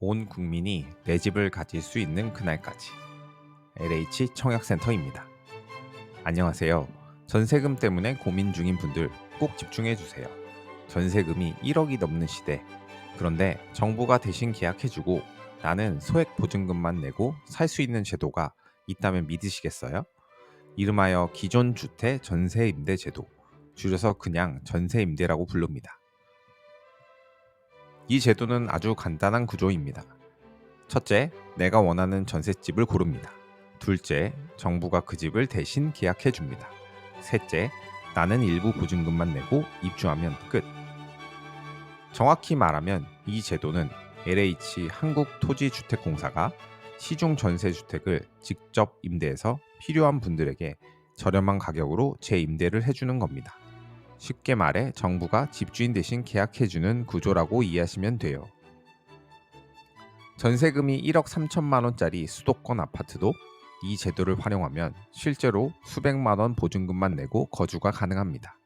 온 국민이 내 집을 가질 수 있는 그날까지 LH 청약센터입니다. 안녕하세요. 전세금 때문에 고민 중인 분들 꼭 집중해 주세요. 전세금이 1억이 넘는 시대. 그런데 정부가 대신 계약해주고 나는 소액 보증금만 내고 살 수 있는 제도가 있다면 믿으시겠어요? 이름하여 기존 주택 전세 임대 제도. 줄여서 그냥 전세 임대라고 부릅니다. 이 제도는 아주 간단한 구조입니다. 첫째, 내가 원하는 전셋집을 고릅니다. 둘째, 정부가 그 집을 대신 계약해 줍니다. 셋째, 나는 일부 보증금만 내고 입주하면 끝. 정확히 말하면 이 제도는 LH 한국토지주택공사가 시중 전세 주택을 직접 임대해서 필요한 분들에게 저렴한 가격으로 재임대를 해주는 겁니다. 쉽게 말해 정부가 집주인 대신 계약해주는 구조라고 이해하시면 돼요. 전세금이 1억 3천만 원짜리 수도권 아파트도 이 제도를 활용하면 실제로 수백만 원 보증금만 내고 거주가 가능합니다.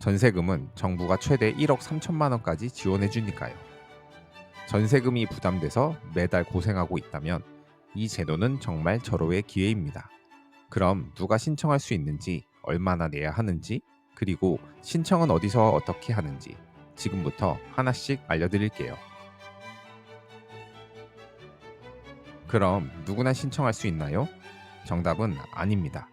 전세금은 정부가 최대 1억 3천만 원까지 지원해 주니까요. 전세금이 부담돼서 매달 고생하고 있다면 이 제도는 정말 절호의 기회입니다. 그럼 누가 신청할 수 있는지, 얼마나 내야 하는지, 그리고 신청은 어디서 어떻게 하는지 지금부터 하나씩 알려드릴게요. 그럼 누구나 신청할 수 있나요? 정답은 아닙니다.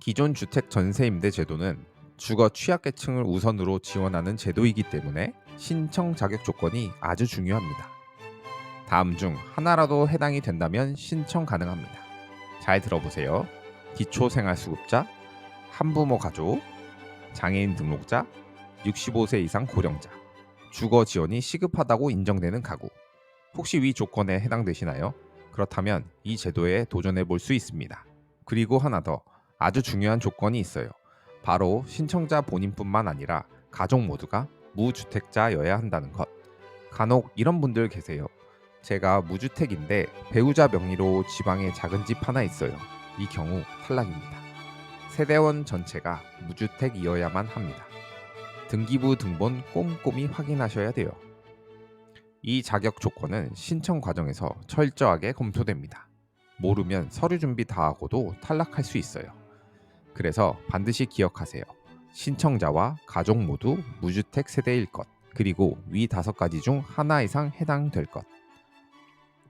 기존 주택 전세 임대 제도는 주거 취약계층을 우선으로 지원하는 제도이기 때문에 신청 자격 조건이 아주 중요합니다. 다음 중 하나라도 해당이 된다면 신청 가능합니다. 잘 들어보세요. 기초생활수급자, 한부모 가족, 장애인 등록자, 65세 이상 고령자, 주거 지원이 시급하다고 인정되는 가구. 혹시 위 조건에 해당되시나요? 그렇다면 이 제도에 도전해 볼 수 있습니다. 그리고 하나 더 아주 중요한 조건이 있어요. 바로 신청자 본인뿐만 아니라 가족 모두가 무주택자여야 한다는 것. 간혹 이런 분들 계세요. 제가 무주택인데 배우자 명의로 지방에 작은 집 하나 있어요. 이 경우 탈락입니다. 세대원 전체가 무주택이어야만 합니다. 등기부 등본 꼼꼼히 확인하셔야 돼요. 이 자격 조건은 신청 과정에서 철저하게 검토됩니다. 모르면 서류 준비 다 하고도 탈락할 수 있어요. 그래서 반드시 기억하세요. 신청자와 가족 모두 무주택 세대일 것, 그리고 위 다섯 가지 중 하나 이상 해당될 것.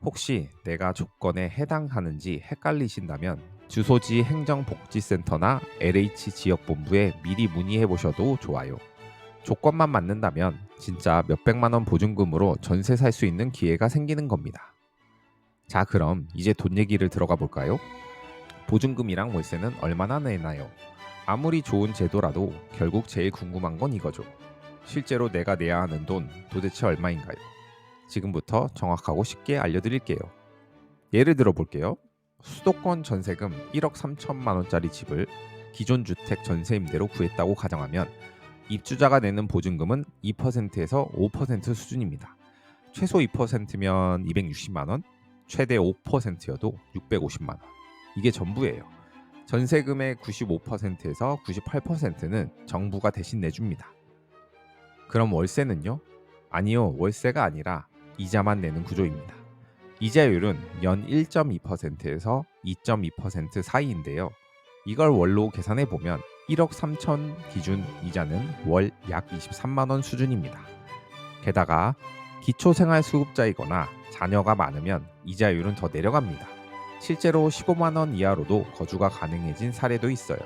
혹시 내가 조건에 해당하는지 헷갈리신다면 주소지 행정복지센터나 LH 지역본부에 미리 문의해 보셔도 좋아요. 조건만 맞는다면 진짜 몇백만 원 보증금으로 전세 살 수 있는 기회가 생기는 겁니다. 자, 그럼 이제 돈 얘기를 들어가 볼까요? 보증금이랑 월세는 얼마나 내나요? 아무리 좋은 제도라도 결국 제일 궁금한 건 이거죠. 실제로 내가 내야 하는 돈 도대체 얼마인가요? 지금부터 정확하고 쉽게 알려드릴게요. 예를 들어 볼게요. 수도권 전세금 1억 3천만 원짜리 집을 기존 주택 전세 임대로 구했다고 가정하면 입주자가 내는 보증금은 2%에서 5% 수준입니다. 최소 2%면 260만 원, 최대 5%여도 650만 원. 이게 전부예요. 전세금의 95%에서 98%는 정부가 대신 내줍니다. 그럼 월세는요? 아니요, 월세가 아니라 이자만 내는 구조입니다. 이자율은 연 1.2%에서 2.2% 사이인데요. 이걸 월로 계산해 보면 1억 3천 기준 이자는 월 약 23만 원 수준입니다. 게다가 기초생활수급자이거나 자녀가 많으면 이자율은 더 내려갑니다. 실제로 15만 원 이하로도 거주가 가능해진 사례도 있어요.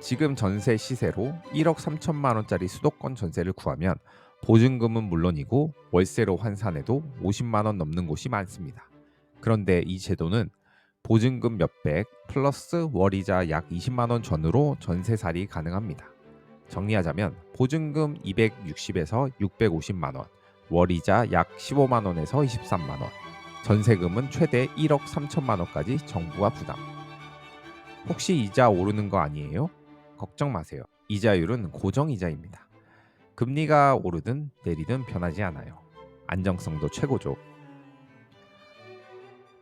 지금 전세 시세로 1억 3천만 원짜리 수도권 전세를 구하면 보증금은 물론이고 월세로 환산해도 50만 원 넘는 곳이 많습니다. 그런데 이 제도는 보증금 몇백 플러스 월이자 약 20만 원 전후로 전세살이 가능합니다. 정리하자면 보증금 260에서 650만 원, 월이자 약 15만 원에서 23만 원, 전세금은 최대 1억 3천만 원까지 정부가 부담. 혹시 이자 오르는 거 아니에요? 걱정 마세요. 이자율은 고정 이자입니다. 금리가 오르든 내리든 변하지 않아요. 안정성도 최고죠.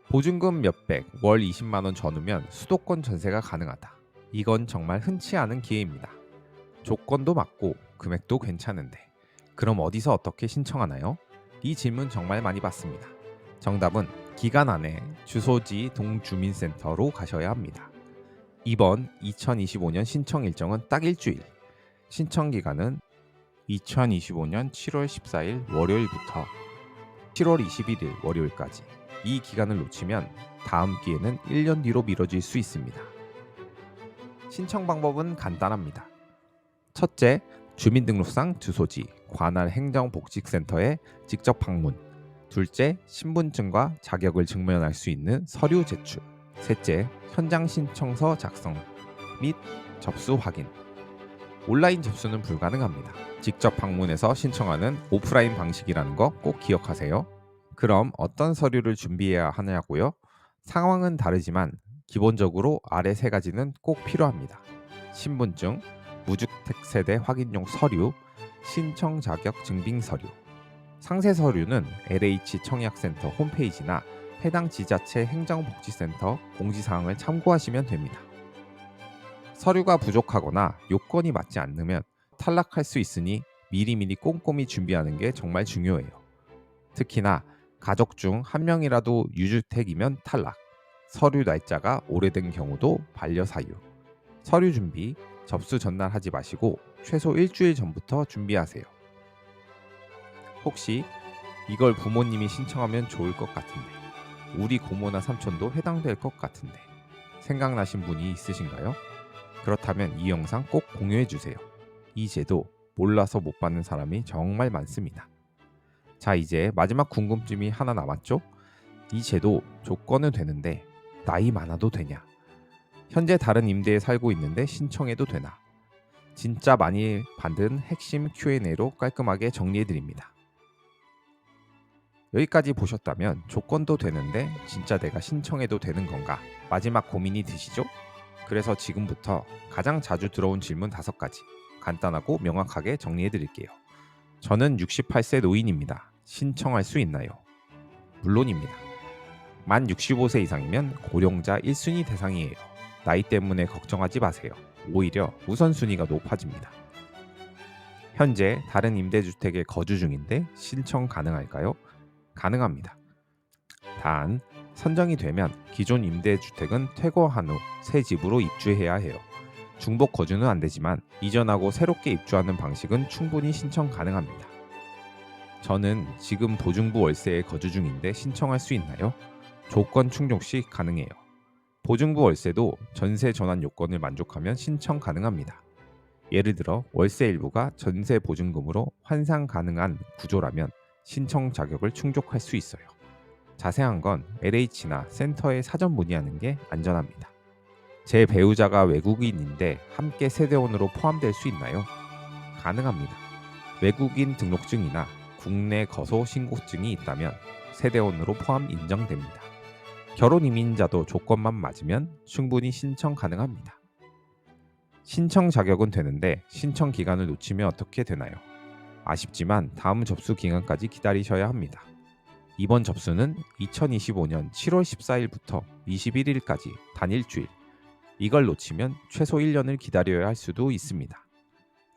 보증금 몇백, 월 20만 원 전후면 수도권 전세가 가능하다. 이건 정말 흔치 않은 기회입니다. 조건도 맞고 금액도 괜찮은데 그럼 어디서 어떻게 신청하나요? 이 질문 정말 많이 받습니다. 정답은 기간 안에 주소지 동주민센터로 가셔야 합니다. 이번 2025년 신청 일정은 딱 일주일. 신청 기간은 2025년 7월 14일 월요일부터 7월 21일 월요일까지. 이 기간을 놓치면 다음 기회는 1년 뒤로 미뤄질 수 있습니다. 신청 방법은 간단합니다. 첫째, 주민등록상 주소지 관할 행정복지센터에 직접 방문. 둘째, 신분증과 자격을 증명할 수 있는 서류 제출. 셋째, 현장 신청서 작성 및 접수 확인. 온라인 접수는 불가능합니다. 직접 방문해서 신청하는 오프라인 방식이라는 거 꼭 기억하세요. 그럼 어떤 서류를 준비해야 하냐고요? 상황은 다르지만 기본적으로 아래 세 가지는 꼭 필요합니다. 신분증, 무주택 세대 확인용 서류, 신청 자격 증빙 서류. 상세 서류는 LH 청약센터 홈페이지나 해당 지자체 행정복지센터 공지사항을 참고하시면 됩니다. 서류가 부족하거나 요건이 맞지 않으면 탈락할 수 있으니 미리미리 꼼꼼히 준비하는 게 정말 중요해요. 특히나 가족 중 한 명이라도 유주택이면 탈락. 서류 날짜가 오래된 경우도 반려 사유. 서류 준비, 접수 전날 하지 마시고 최소 일주일 전부터 준비하세요. 혹시 이걸 부모님이 신청하면 좋을 것 같은데 우리 고모나 삼촌도 해당될 것 같은데 생각나신 분이 있으신가요? 그렇다면 이 영상 꼭 공유해 주세요. 이 제도 몰라서 못 받는 사람이 정말 많습니다. 자, 이제 마지막 궁금증이 하나 남았죠? 이 제도 조건은 되는데 나이 많아도 되냐? 현재 다른 임대에 살고 있는데 신청해도 되나? 진짜 많이 받은 핵심 Q&A로 깔끔하게 정리해 드립니다. 여기까지 보셨다면 조건도 되는데 진짜 내가 신청해도 되는 건가? 마지막 고민이 드시죠? 그래서 지금부터 가장 자주 들어온 질문 다섯 가지 간단하고 명확하게 정리해 드릴게요. 저는 68세 노인입니다. 신청할 수 있나요? 물론입니다. 만 65세 이상이면 고령자 1순위 대상이에요. 나이 때문에 걱정하지 마세요. 오히려 우선순위가 높아집니다. 현재 다른 임대주택에 거주 중인데 신청 가능할까요? 가능합니다. 단 선정이 되면 기존 임대주택은 퇴거한 후 새 집으로 입주해야 해요. 중복 거주는 안 되지만 이전하고 새롭게 입주하는 방식은 충분히 신청 가능합니다. 저는 지금 보증부 월세에 거주 중인데 신청할 수 있나요? 조건 충족 시 가능해요. 보증부 월세도 전세 전환 요건을 만족하면 신청 가능합니다. 예를 들어 월세 일부가 전세 보증금으로 환상 가능한 구조라면 신청 자격을 충족할 수 있어요. 자세한 건 LH나 센터에 사전 문의하는 게 안전합니다. 제 배우자가 외국인인데 함께 세대원으로 포함될 수 있나요? 가능합니다. 외국인 등록증이나 국내 거소 신고증이 있다면 세대원으로 포함 인정됩니다. 결혼 이민자도 조건만 맞으면 충분히 신청 가능합니다. 신청 자격은 되는데 신청 기간을 놓치면 어떻게 되나요? 아쉽지만 다음 접수 기간까지 기다리셔야 합니다. 이번 접수는 2025년 7월 14일부터 21일까지 단 일주일. 이걸 놓치면 최소 1년을 기다려야 할 수도 있습니다.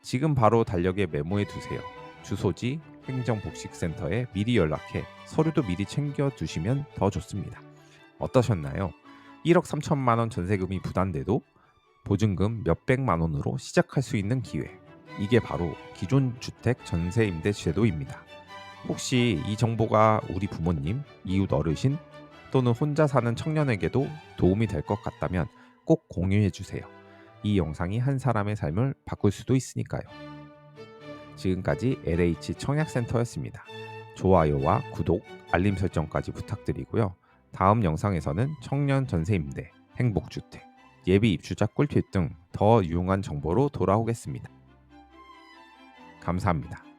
지금 바로 달력에 메모해 두세요. 주소지 행정복식센터에 미리 연락해 서류도 미리 챙겨 두시면 더 좋습니다. 어떠셨나요? 1억 3천만 원 전세금이 부담돼도 보증금 몇백만 원으로 시작할 수 있는 기회. 이게 바로 기존 주택 전세 임대 제도입니다. 혹시 이 정보가 우리 부모님, 이웃 어르신 또는 혼자 사는 청년에게도 도움이 될 것 같다면 꼭 공유해 주세요. 이 영상이 한 사람의 삶을 바꿀 수도 있으니까요. 지금까지 LH 청약센터였습니다. 좋아요와 구독, 알림 설정까지 부탁드리고요. 다음 영상에서는 청년 전세 임대, 행복주택, 예비 입주자 꿀팁 등 더 유용한 정보로 돌아오겠습니다. 감사합니다.